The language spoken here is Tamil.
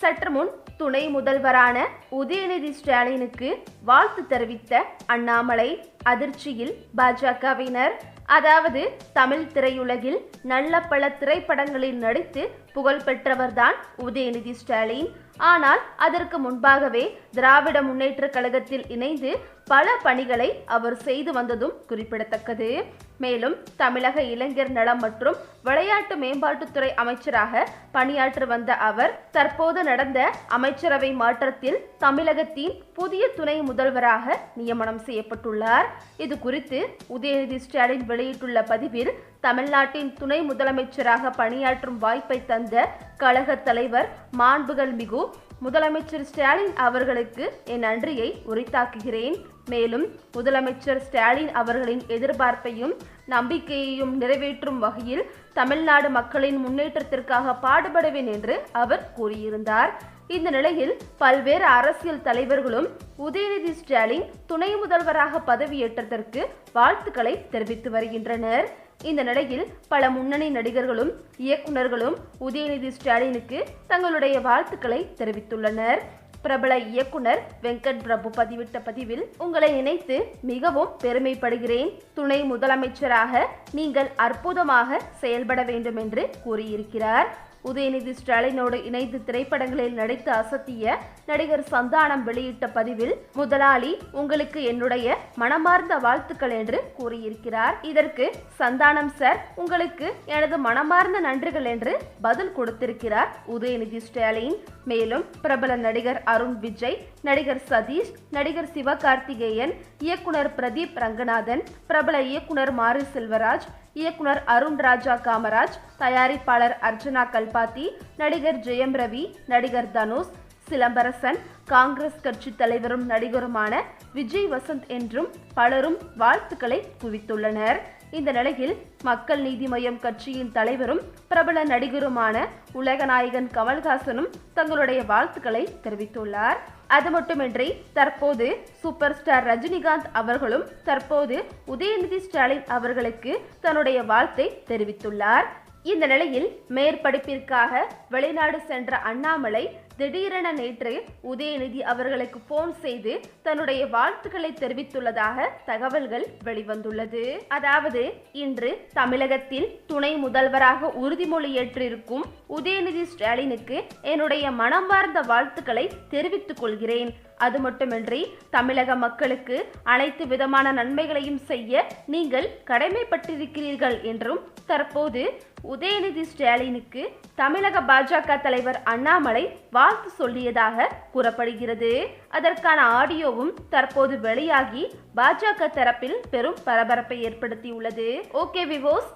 சற்று முன் துணை முதல்வரான உதயநிதி ஸ்டாலினுக்கு வாழ்த்து தெரிவித்த அண்ணாமலை. அதிர்ச்சியில் பாஜகவினர் அதாவது தமிழ் திரையுலகில் நல்ல பல திரைப்படங்களில் நடித்து புகழ் பெற்றவர்தான் உதயநிதி ஸ்டாலின். ஆனால் அதற்கு முன்பாகவே திராவிட முன்னேற்ற கழகத்தில் இணைந்து பல பணிகளை அவர் செய்து வந்ததும் குறிப்பிடத்தக்கது. மேலும் தமிழக இளைஞர் நலம் மற்றும் விளையாட்டு மேம்பாட்டுத்துறை அமைச்சராக பணியாற்றி வந்த அவர் தற்போது நடந்த அமைச்சரவை மாற்றத்தில் தமிழகத்தின் புதிய துணை முதல்வராக நியமனம் செய்யப்பட்டுள்ளார். இது குறித்து உதயநிதி ஸ்டாலின் வெளியிட்டுள்ள பதிவில் தமிழ்நாட்டின் துணை முதலமைச்சராக பணியாற்றும் வாய்ப்பை தந்த கழக தலைவர் மாண்புகள் மிகு. முதலமைச்சர் ஸ்டாலின் அவர்களுக்கு என் நன்றியை உரித்தாக்குகிறேன். மேலும் முதலமைச்சர் ஸ்டாலின் அவர்களின் எதிர்பார்ப்பையும் நம்பிக்கையையும் நிறைவேற்றும் வகையில் தமிழ்நாடு மக்களின் முன்னேற்றத்திற்காக பாடுபடுவேன் என்று அவர் கூறியிருந்தார். இந்த நிலையில் பல்வேறு அரசியல் தலைவர்களும் உதயநிதி ஸ்டாலின் துணை முதல்வராக பதவியேற்றதற்கு வாழ்த்துக்களை தெரிவித்து வருகின்றனர். இந்த நிலையில் பல முன்னணி நடிகர்களும் இயக்குனர்களும் உதயநிதி ஸ்டாலினுக்கு தங்களுடைய வாழ்த்துக்களை தெரிவித்துள்ளனர். பிரபல இயக்குனர் வெங்கட் பிரபு பதிவிட்ட பதிவில் உங்களை நினைத்து மிகவும் பெருமைப்படுகிறேன். துணை முதலமைச்சராக நீங்கள் அற்புதமாக செயல்பட வேண்டும் என்று கூறியிருக்கிறார். உதயநிதி ஸ்டாலினோடு இணைந்து திரைப்படங்களில் நடித்து அசத்திய நடிகர் சந்தானம் வெளியிட்ட பதிவில் முதலாளி உங்களுக்கு என்னுடைய மனமார்ந்த வாழ்த்துக்கள் என்று கூறியிருக்கிறார். இதற்கு சந்தானம் சார் உங்களுக்கு எனது மனமார்ந்த நன்றிகள் என்று பதில் கொடுத்திருக்கிறார் உதயநிதி ஸ்டாலின். மேலும் பிரபல நடிகர் அருண் விஜய் நடிகர் சதீஷ் நடிகர் சிவகார்த்திகேயன் இயக்குனர் பிரதீப் ரங்கநாதன் பிரபல இயக்குனர் மாரி செல்வராஜ் இயக்குனர் அருண் ராஜா காமராஜ் தயாரிப்பாளர் அர்ச்சனா கல்பாத்தி நடிகர் ஜெயம் ரவி நடிகர் தனுஷ் சிலம்பரசன் காங்கிரஸ் கட்சி தலைவரும் நடிகருமான விஜய் வசந்த் என்றும் பலரும் வாழ்த்துக்களை குவித்துள்ளனர். இந்த நிலையில் மக்கள் நீதி மய்யம் கட்சியின் தலைவரும் பிரபல நடிகருமான உலகநாயகன் கமல்ஹாசனும் தங்களுடைய வாழ்த்துக்களை தெரிவித்துள்ளார். அது மட்டுமின்றி தற்போது சூப்பர் ஸ்டார் ரஜினிகாந்த் அவர்களும் தற்போது உதயநிதி ஸ்டாலின் அவர்களுக்கு தன்னுடைய வாழ்த்தை தெரிவித்துள்ளார். இந்த நிலையில் மேற்படிப்பிற்காக வெளிநாடு சென்ற அண்ணாமலை திடீரென நேற்று உதயநிதி அவர்களுக்கு போன் செய்து தன்னுடைய வாழ்த்துக்களை தெரிவித்துள்ளதாக தகவல்கள் வெளிவந்துள்ளது. அதாவது இன்று தமிழகத்தில் துணை முதல்வராக உறுதிமொழியேற்றிருக்கும் உதயநிதி ஸ்டாலினுக்கு என்னுடைய மனமார்ந்த வாழ்த்துக்களை தெரிவித்துக் கொள்கிறேன். அது மட்டுமின்றி தமிழக மக்களுக்கு அனைத்து விதமான நன்மைகளையும் செய்ய நீங்கள் கடமைப்பட்டிருக்கிறீர்கள் என்றும் தற்போது உதயநிதி ஸ்டாலினுக்கு தமிழக பாஜக தலைவர் அண்ணாமலை வாழ்த்து சொல்லியதாக கூறப்படுகிறது. அதற்கான ஆடியோவும் தற்போது வெளியாகி பாஜக தரப்பில் பெரும் பரபரப்பை ஏற்படுத்தியுள்ளது. ஓகே விவோஸ்